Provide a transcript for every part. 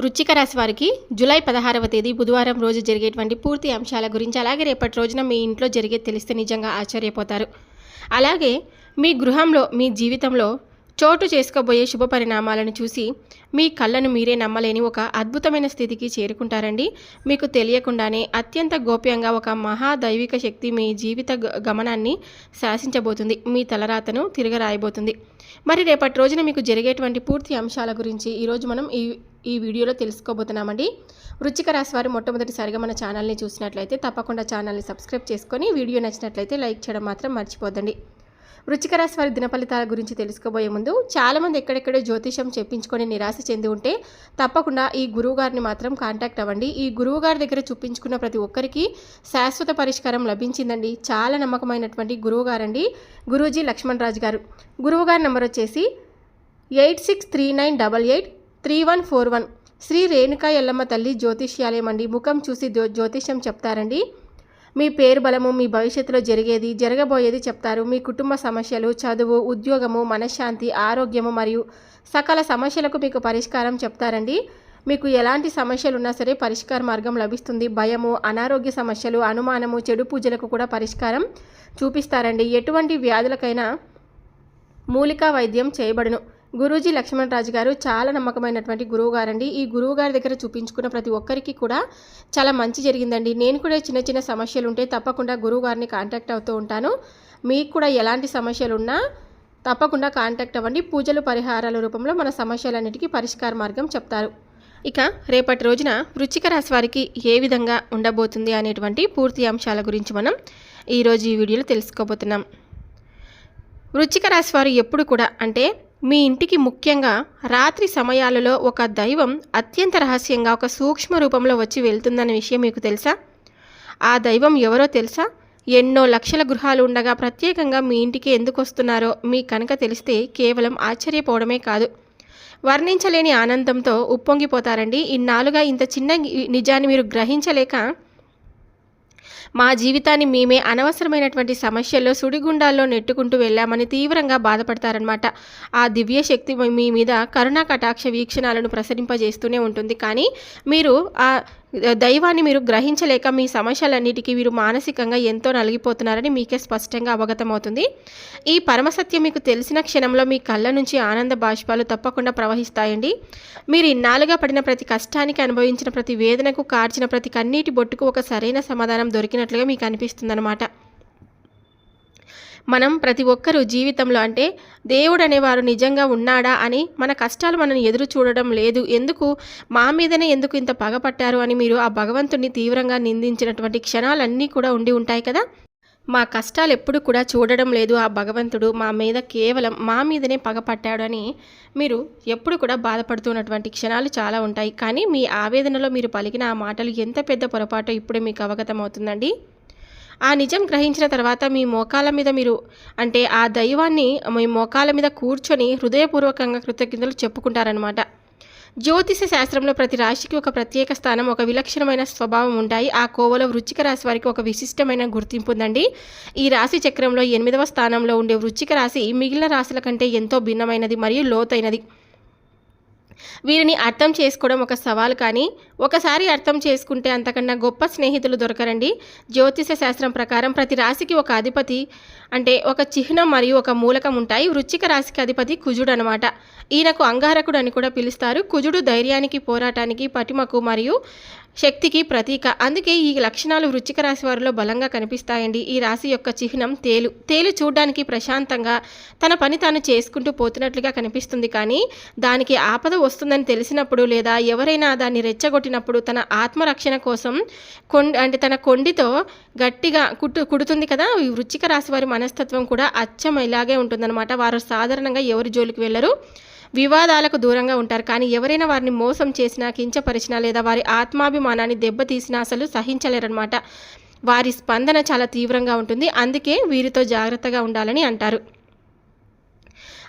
వృచ్చిక రాశి వారికి జూలై పదహారవ తేదీ బుధవారం రోజు జరిగేటువంటి పూర్తి అంశాల గురించి అలాగే రేపటి రోజున మీ ఇంట్లో జరిగే తెలిస్తే నిజంగా ఆశ్చర్యపోతారు. అలాగే మీ గృహంలో మీ జీవితంలో చోటు చేసుకోబోయే శుభ పరిణామాలను చూసి మీ కళ్ళను మీరే నమ్మలేని ఒక అద్భుతమైన స్థితికి చేరుకుంటారండి. మీకు తెలియకుండానే అత్యంత గోప్యంగా ఒక మహాదైవిక శక్తి మీ జీవిత గ- గమనాన్ని శాసించబోతుంది. మీ తలరాతను తిరగరాయబోతుంది. మరి రేపటి రోజున మీకు జరిగేటువంటి పూర్తి అంశాల గురించి ఈరోజు మనం ఈ ఈ వీడియోలో తెలుసుకోబోతున్నామండి. వృచ్చిక రాశి వారు మొట్టమొదటిసారిగా మన ఛానల్ని చూసినట్లయితే తప్పకుండా ఛానల్ని సబ్స్క్రైబ్ చేసుకొని వీడియో నచ్చినట్లయితే లైక్ చేయడం మాత్రం మర్చిపోదండి వృచ్చిక రాశి వారి దినఫలితాల గురించి తెలుసుకోబోయే ముందు చాలామంది ఎక్కడెక్కడో జ్యోతిషం చెప్పించుకొని నిరాశ చెంది ఉంటే తప్పకుండా ఈ గురువు గారిని మాత్రం కాంటాక్ట్ అవ్వండి. ఈ గురువు గారి దగ్గర చూపించుకున్న ప్రతి ఒక్కరికి శాశ్వత పరిష్కారం లభించిందండి. చాలా నమ్మకమైనటువంటి గురువు గారండి గురూజీ లక్ష్మణ్ రాజు గారు. గురువు గారి నెంబర్ వచ్చేసి eight six three nine double eight three one four one. Sri Renuka Yellamma తల్లి జ్యోతిష్యాలయం అండి ముఖం చూసి జ్యోతిష్యం చెప్తారండి. మీ పేరు బలము మీ భవిష్యత్తులో జరిగేది జరగబోయేది చెప్తారు. మీ కుటుంబ సమస్యలు చదువు ఉద్యోగము మనశ్శాంతి ఆరోగ్యము మరియు సకల సమస్యలకు మీకు పరిష్కారం చెప్తారండి. మీకు ఎలాంటి సమస్యలు ఉన్నా సరే పరిష్కార మార్గం లభిస్తుంది. భయము అనారోగ్య సమస్యలు అనుమానము చెడు పూజలకు కూడా పరిష్కారం చూపిస్తారండి. ఎటువంటి వ్యాధులకైనా మూలికా వైద్యం చేయబడును. గురూజీ లక్ష్మణరాజు గారు చాలా నమ్మకమైనటువంటి గురువు గారండి ఈ గురువు గారి దగ్గర చూపించుకున్న ప్రతి ఒక్కరికి కూడా చాలా మంచి జరిగిందండి. నేను కూడా చిన్న చిన్న సమస్యలు ఉంటే తప్పకుండా గురువు గారిని కాంటాక్ట్ అవుతూ ఉంటాను. మీకు కూడా ఎలాంటి సమస్యలు ఉన్నా తప్పకుండా కాంటాక్ట్ అవ్వండి. పూజలు పరిహారాల రూపంలో మన సమస్యలన్నిటికీ పరిష్కార మార్గం చెప్తారు. ఇక రేపటి రోజున వృచ్చిక రాశి వారికి ఏ విధంగా ఉండబోతుంది అనేటువంటి పూర్తి అంశాల గురించి మనం ఈరోజు ఈ వీడియోలో తెలుసుకోబోతున్నాం. వృచ్చిక రాశి వారు ఎప్పుడు కూడా అంటే మీ ఇంటికి ముఖ్యంగా రాత్రి సమయాలలో ఒక దైవం అత్యంత రహస్యంగా ఒక సూక్ష్మ రూపంలో వచ్చి వెళ్తుందన్న విషయం మీకు తెలుసా? ఆ దైవం ఎవరో తెలుసా? ఎన్నో లక్షల గృహాలు ఉండగా ప్రత్యేకంగా మీ ఇంటికి ఎందుకు వస్తున్నారో మీ కనుక తెలిస్తే కేవలం ఆశ్చర్యపోవడమే కాదు. వర్ణించలేని ఆనందంతో ఉప్పొంగిపోతారండి. ఇన్నాళ్ళుగా ఇంత చిన్న నిజాన్ని మీరు గ్రహించలేక మా జీవితాన్ని మేమే అనవసరమైనటువంటి సమస్యల్లో సుడిగుండాల్లో నెట్టుకుంటూ వెళ్ళామని తీవ్రంగా బాధపడతారనమాట ఆ దివ్య శక్తి మీ మీద కరుణా కటాక్ష వీక్షణాలను ప్రసరింపజేస్తూనే ఉంటుంది. కానీ మీరు ఆ దైవాన్ని మీరు గ్రహించలేక మీ సమస్యలన్నిటికీ మీరు మానసికంగా ఎంతో నలిగిపోతున్నారని మీకే స్పష్టంగా అవగతమవుతుంది. ఈ పరమసత్యం మీకు తెలిసిన క్షణంలో మీ కళ్ళ నుంచి ఆనంద బాష్పాలు తప్పకుండా ప్రవహిస్తాయండి. మీరు ఇన్నాళ్ళుగా పడిన ప్రతి కష్టానికి అనుభవించిన ప్రతి వేదనకు కార్చిన ప్రతి కన్నీటి బొట్టుకు ఒక సరైన సమాధానం దొరికినట్లుగా మీకు అనిపిస్తుందన్నమాట. మనం ప్రతి ఒక్కరూ జీవితంలో అంటే దేవుడు అనేవారు నిజంగా ఉన్నాడా అని మన కష్టాలు మనం ఎదురు చూడడం లేదు. ఎందుకు? మా మీదనే ఎందుకు ఇంత పగపట్టారు అని మీరు ఆ భగవంతుడిని తీవ్రంగా నిందించినటువంటి క్షణాలన్నీ కూడా ఉండి ఉంటాయి కదా? మా కష్టాలు ఎప్పుడు కూడా చూడడం లేదు ఆ భగవంతుడు మా మీద కేవలం మా మీదనే పగపట్టాడు అని మీరు ఎప్పుడు కూడా బాధపడుతున్నటువంటి క్షణాలు చాలా ఉంటాయి. కానీ మీ ఆవేదనలో మీరు పలికిన ఆ మాటలు ఎంత పెద్ద పొరపాటో ఇప్పుడే మీకు అవగతం అవుతుందండి ఆ నిజం గ్రహించిన తర్వాత మీ మోకాల మీద మీరు అంటే ఆ దైవాన్ని మీ మోకాల మీద కూర్చొని హృదయపూర్వకంగా కృతజ్ఞతలు చెప్పుకుంటారనమాట జ్యోతిష శాస్త్రంలో ప్రతి రాశికి ఒక ప్రత్యేక స్థానం ఒక విలక్షణమైన స్వభావం ఉంటాయి. ఆ కోవలో వృచ్చిక రాశి వారికి ఒక విశిష్టమైన గుర్తింపు ఉందండి. ఈ రాశి చక్రంలో ఎనిమిదవ స్థానంలో ఉండే వృచ్చిక రాశి మిగిలిన రాశుల కంటే ఎంతో భిన్నమైనది మరియు లోతైనది. వీరిని అర్థం చేసుకోవడం ఒక సవాల్ కానీ ఒకసారి అర్థం చేసుకుంటే అంతకన్నా గొప్ప స్నేహితులు దొరకరండి. జ్యోతిష శాస్త్రం ప్రకారం ప్రతి రాశికి ఒక అధిపతి అంటే ఒక చిహ్నం మరియు ఒక మూలకం ఉంటాయి. వృచ్చిక రాశికి అధిపతి కుజుడు అనమాట ఈయనకు అంగారకుడు అని కూడా పిలుస్తారు. కుజుడు ధైర్యానికి పోరాటానికి పటిమకు మరియు శక్తికి ప్రతీక. అందుకే ఈ లక్షణాలు వృచ్చిక రాశి వారిలో బలంగా కనిపిస్తాయండి. ఈ రాశి యొక్క చిహ్నం తేలు. తేలు చూడడానికి ప్రశాంతంగా తన పని తాను చేసుకుంటూ పోతున్నట్లుగా కనిపిస్తుంది. కానీ దానికి ఆపద వస్తుందని తెలిసినప్పుడు లేదా ఎవరైనా దాన్ని రెచ్చగొట్టినప్పుడు తన ఆత్మరక్షణ కోసం కొండ అంటే తన కొండితో గట్టిగా కుట్టు కుడుతుంది కదా? ఈ వృచ్చిక రాశి వారి మనస్తత్వం కూడా అచ్చం ఇలాగే ఉంటుందన్నమాట. వారు సాధారణంగా ఎవరి జోలికి వెళ్ళరు? వివాదాలకు దూరంగా ఉంటారు. కానీ ఎవరైనా వారిని మోసం చేసినా కించపరిచినా లేదా వారి ఆత్మాభిమానాన్ని దెబ్బతీసినా అసలు సహించలేరన్నమాట. వారి స్పందన చాలా తీవ్రంగా ఉంటుంది. అందుకే వీరితో జాగ్రత్తగా ఉండాలని అంటారు.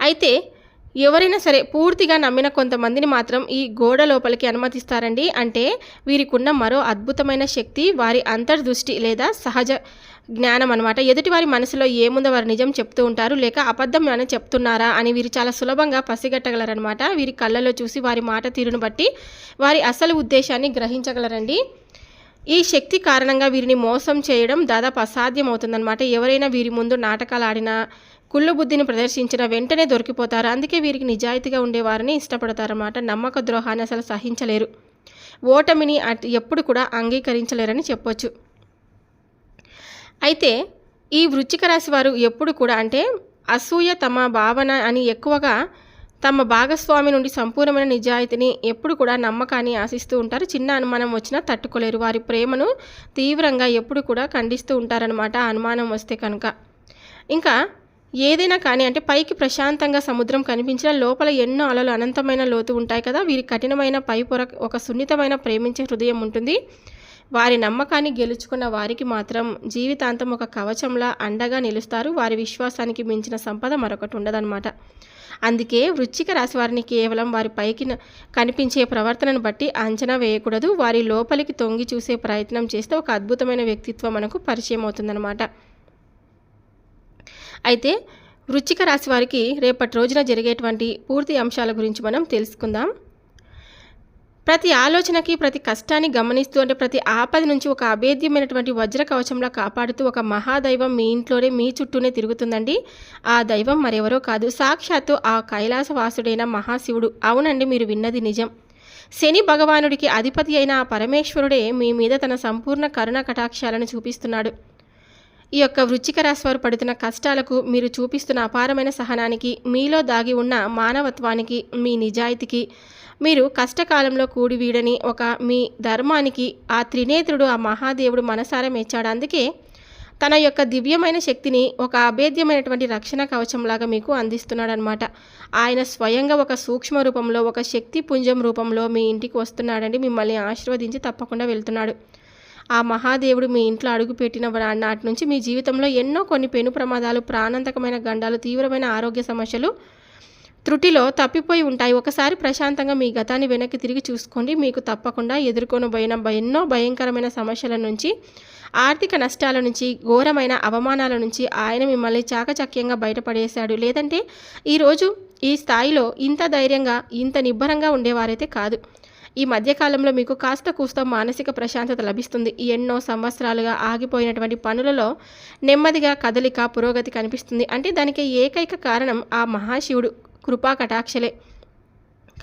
అయితే ఎవరైనా సరే పూర్తిగా నమ్మిన కొంతమందిని మాత్రం ఈ గోడ లోపలికి అనుమతిస్తారండి. అంటే వీరికున్న మరో అద్భుతమైన శక్తి వారి అంతర్దృష్టి లేదా సహజ జ్ఞానం అనమాట ఎదుటివారి మనసులో ఏముందో వారు నిజం చెప్తూ ఉంటారు లేక అబద్ధం అని చెప్తున్నారా అని వీరు చాలా సులభంగా పసిగట్టగలరనమాట వీరి కళ్ళలో చూసి వారి మాట తీరును బట్టి వారి అసలు ఉద్దేశాన్ని గ్రహించగలరండి. ఈ శక్తి కారణంగా వీరిని మోసం చేయడం దాదాపు అసాధ్యం అవుతుందన్నమాట ఎవరైనా వీరి ముందు నాటకాలు ఆడినా కుళ్ళు బుద్ధిని ప్రదర్శించిన వెంటనే దొరికిపోతారు. అందుకే వీరికి నిజాయితీగా ఉండేవారిని ఇష్టపడతారన్నమాట. నమ్మక ద్రోహాన్ని అసలు సహించలేరు. ఓటమిని అట్- ఎప్పుడు కూడా అంగీకరించలేరని చెప్పొచ్చు. అయితే ఈ వృచ్చిక రాశి వారు ఎప్పుడు కూడా అంటే అసూయ తమ భావన అని ఎక్కువగా తమ భాగస్వామి నుండి సంపూర్ణమైన నిజాయితీని ఎప్పుడు కూడా నమ్మకాన్ని ఆశిస్తూ ఉంటారు. చిన్న అనుమానం వచ్చినా తట్టుకోలేరు. వారి ప్రేమను తీవ్రంగా ఎప్పుడు కూడా ఖండిస్తూ ఉంటారనమాట అనుమానం వస్తే కనుక. ఇంకా ఏదైనా కానీ అంటే పైకి ప్రశాంతంగా సముద్రం కనిపించిన లోపల ఎన్నో అలలు అనంతమైన లోతు ఉంటాయి కదా. వీరి కఠినమైన పై పొర ఒక సున్నితమైన ప్రేమించే హృదయం ఉంటుంది. వారి నమ్మకాన్ని గెలుచుకున్న వారికి మాత్రం జీవితాంతం ఒక కవచంలా అండగా నిలుస్తారు. వారి విశ్వాసానికి మించిన సంపద మరొకటి ఉండదన్నమాట. అందుకే వృచ్చిక రాశి వారిని కేవలం వారి పైకి కనిపించే ప్రవర్తనను బట్టి అంచనా వేయకూడదు. వారి లోపలికి తొంగి చూసే ప్రయత్నం చేస్తే ఒక అద్భుతమైన వ్యక్తిత్వం మనకు పరిచయం అవుతుందన్నమాట. అయితే వృచ్చిక రాశి వారికి రేపటి రోజున జరిగేటువంటి పూర్తి అంశాల గురించి మనం తెలుసుకుందాం. ప్రతి ఆలోచనకి ప్రతి కష్టాన్ని గమనిస్తూ అంటే ప్రతి ఆపద నుంచి ఒక అభేద్యమైనటువంటి వజ్ర కవచంలా కాపాడుతూ ఒక మహాదైవం మీ ఇంట్లోనే మీ చుట్టూనే తిరుగుతుందండి. ఆ దైవం మరెవరో కాదు. సాక్షాత్తు ఆ కైలాసవాసుడైన మహాశివుడు. అవునండి మీరు విన్నది నిజం. శని భగవానుడికి అధిపతి అయిన ఆ పరమేశ్వరుడే మీ మీద తన సంపూర్ణ కరుణ కటాక్షాలను చూపిస్తున్నాడు. ఈ యొక్క వృచ్చిక రాశి వారు పడుతున్న కష్టాలకు మీరు చూపిస్తున్న అపారమైన సహనానికి మీలో దాగి ఉన్న మానవత్వానికి మీ నిజాయితీకి మీరు కష్టకాలంలో కూడి వీడని ఒక మీ ధర్మానికి ఆ త్రినేత్రుడు ఆ మహాదేవుడు మనసారా మెచ్చాడు. అందుకే తన యొక్క దివ్యమైన శక్తిని ఒక అభేద్యమైనటువంటి రక్షణ కవచంలాగా మీకు అందిస్తున్నాడనమాట ఆయన స్వయంగా ఒక సూక్ష్మ రూపంలో ఒక శక్తి పుంజం రూపంలో మీ ఇంటికి వస్తున్నాడండి. మిమ్మల్ని ఆశీర్వదించి తప్పకుండా వెళ్తున్నాడు. ఆ మహాదేవుడు మీ ఇంట్లో అడుగుపెట్టిన వా- నాటి నుంచి మీ జీవితంలో ఎన్నో కొన్ని పెను ప్రమాదాలు ప్రాణాంతకమైన గండాలు తీవ్రమైన ఆరోగ్య సమస్యలు త్రుటిలో తప్పిపోయి ఉంటాయి. ఒకసారి ప్రశాంతంగా మీ గతాన్ని వెనక్కి తిరిగి చూసుకోండి. మీకు తప్పకుండా ఎదుర్కొనబోయిన భ- ఎన్నో భయంకరమైన సమస్యల నుంచి ఆర్థిక నష్టాల నుంచి ఘోరమైన అవమానాల నుంచి ఆయన మిమ్మల్ని చాకచక్యంగా బయటపడేశాడు. లేదంటే ఈరోజు ఈ స్థాయిలో ఇంత ధైర్యంగా ఇంత నిబ్బరంగా ఉండేవారైతే కాదు. ఈ మధ్యకాలంలో మీకు కాస్త కూస్త మానసిక ప్రశాంతత లభిస్తుంది. ఈ ఎన్నో సంవత్సరాలుగా ఆగిపోయినటువంటి పనులలో నెమ్మదిగా కదలిక పురోగతి కనిపిస్తుంది. అంటే దానికి ఏకైక కారణం ఆ మహాశివుడు కృపా కటాక్షలే.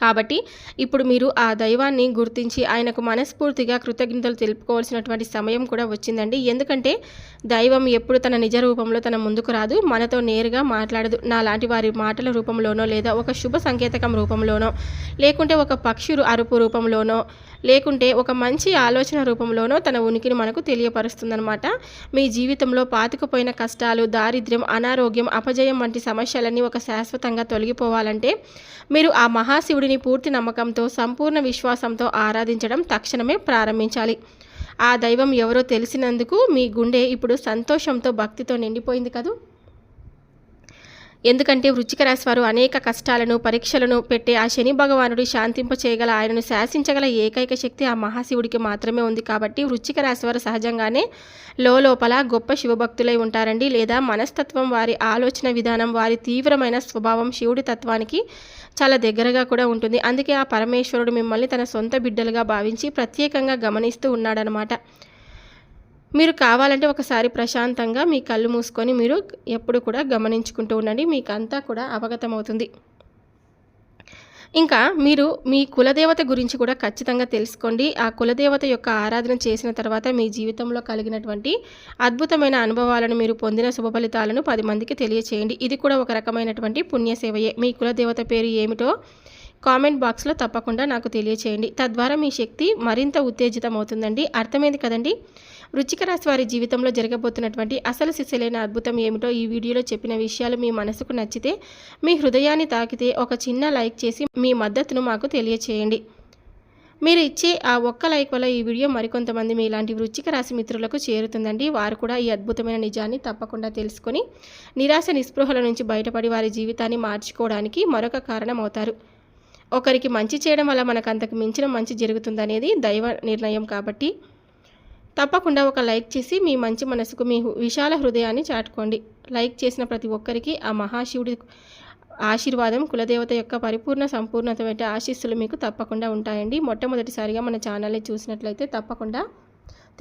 కాబట్టి ఇప్పుడు మీరు ఆ దైవాన్ని గుర్తించి ఆయనకు మనస్ఫూర్తిగా కృతజ్ఞతలు తెలుపుకోవాల్సినటువంటి సమయం కూడా వచ్చిందండి. ఎందుకంటే దైవం ఎప్పుడు తన నిజ రూపంలో తన ముందుకు రాదు మనతో నేరుగా మాట్లాడదు. నా లాంటి వారి మాటల రూపంలోనో లేదా ఒక శుభ సంకేతకం రూపంలోనో లేకుంటే ఒక పక్షి అరుపు రూపంలోనో లేకుంటే ఒక మంచి ఆలోచన రూపంలోనో తన ఉనికిని మనకు తెలియపరుస్తుందన్నమాట. మీ జీవితంలో పాతుకుపోయిన కష్టాలు దారిద్ర్యం అనారోగ్యం అపజయం వంటి సమస్యలన్నీ ఒక శాశ్వతంగా తొలగిపోవాలంటే మీరు ఆ మహాశివుడిని పూర్తి నమ్మకంతో సంపూర్ణ విశ్వాసంతో ఆరాధించడం తక్షణమే ప్రారంభించాలి. ఆ దైవం ఎవరో తెలిసినందుకు మీ గుండె ఇప్పుడు సంతోషంతో భక్తితో నిండిపోయింది కదూ? ఎందుకంటే వృచ్చిక రాశి వారు అనేక కష్టాలను పరీక్షలను పెట్టే ఆ శని భగవానుడు శాంతింప చేయగల ఆయనను శాసించగల ఏకైక శక్తి ఆ మహాశివుడికి మాత్రమే ఉంది కాబట్టి వృచ్చిక రాశి వారు సహజంగానే లోపల గొప్ప శివభక్తులై ఉంటారండి. లేదా మనస్తత్వం వారి ఆలోచన విధానం వారి తీవ్రమైన స్వభావం శివుడి తత్వానికి చాలా దగ్గరగా కూడా ఉంటుంది. అందుకే ఆ పరమేశ్వరుడు మిమ్మల్ని తన సొంత బిడ్డలుగా భావించి ప్రత్యేకంగా గమనిస్తూ ఉన్నాడనమాట మీరు కావాలంటే ఒకసారి ప్రశాంతంగా మీ కళ్ళు మూసుకొని మీరు ఎప్పుడు కూడా గమనించుకుంటూ ఉండండి. మీకు అంతా కూడా అవగతమవుతుంది. ఇంకా మీరు మీ కులదేవత గురించి కూడా ఖచ్చితంగా తెలుసుకోండి. ఆ కులదేవత యొక్క ఆరాధన చేసిన తర్వాత మీ జీవితంలో కలిగినటువంటి అద్భుతమైన అనుభవాలను మీరు పొందిన శుభ ఫలితాలను పది మందికి తెలియచేయండి. ఇది కూడా ఒక రకమైనటువంటి పుణ్యసేవయే. మీ కులదేవత పేరు ఏమిటో కామెంట్ బాక్స్లో తప్పకుండా నాకు తెలియచేయండి. తద్వారా మీ శక్తి మరింత ఉత్తేజితం అవుతుందండి అర్థమైంది కదండి? వృచ్చిక రాశి వారి జీవితంలో జరగబోతున్నటువంటి అసలు సిసలైన అద్భుతం ఏమిటో ఈ వీడియోలో చెప్పిన విషయాలు మీ మనసుకు నచ్చితే మీ హృదయాన్ని తాకితే ఒక చిన్న లైక్ చేసి మీ మద్దతును మాకు తెలియచేయండి. మీరు ఇచ్చే ఆ ఒక్క లైక్ వల్ల ఈ వీడియో మరికొంతమంది మీ ఇలాంటి వృచ్చిక రాశి మిత్రులకు చేరుతుందండి. వారు కూడా ఈ అద్భుతమైన నిజాన్ని తప్పకుండా తెలుసుకొని నిరాశ నిస్పృహల నుంచి బయటపడి వారి జీవితాన్ని మార్చుకోవడానికి మరొక కారణం అవుతారు ఒకరికి మంచి చేయడం వల్ల మనకు అంతకు మించిన మంచి జరుగుతుందనేది దైవ నిర్ణయం కాబట్టి తప్పకుండా ఒక లైక్ చేసి మీ మంచి మనసుకు మీ విశాల హృదయాన్ని చాటుకోండి. లైక్ చేసిన ప్రతి ఒక్కరికి ఆ మహాశివుడి ఆశీర్వాదం కులదేవత యొక్క పరిపూర్ణ సంపూర్ణతమైన ఆశీస్సులు మీకు తప్పకుండా ఉంటాయండి. మొట్టమొదటిసారిగా మన ఛానల్ని చూసినట్లయితే తప్పకుండా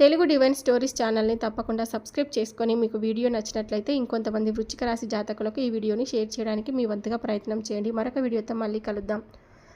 తెలుగు డివైన్ స్టోరీస్ ఛానల్ని తప్పకుండా సబ్స్క్రైబ్ చేసుకొని మీకు వీడియో నచ్చినట్లయితే ఇంకొంతమంది వృచ్చిక రాశి జాతకులకు ఈ వీడియోని షేర్ చేయడానికి మీ వంతుగా ప్రయత్నం చేయండి. మరొక వీడియోతో మళ్ళీ కలుద్దాం.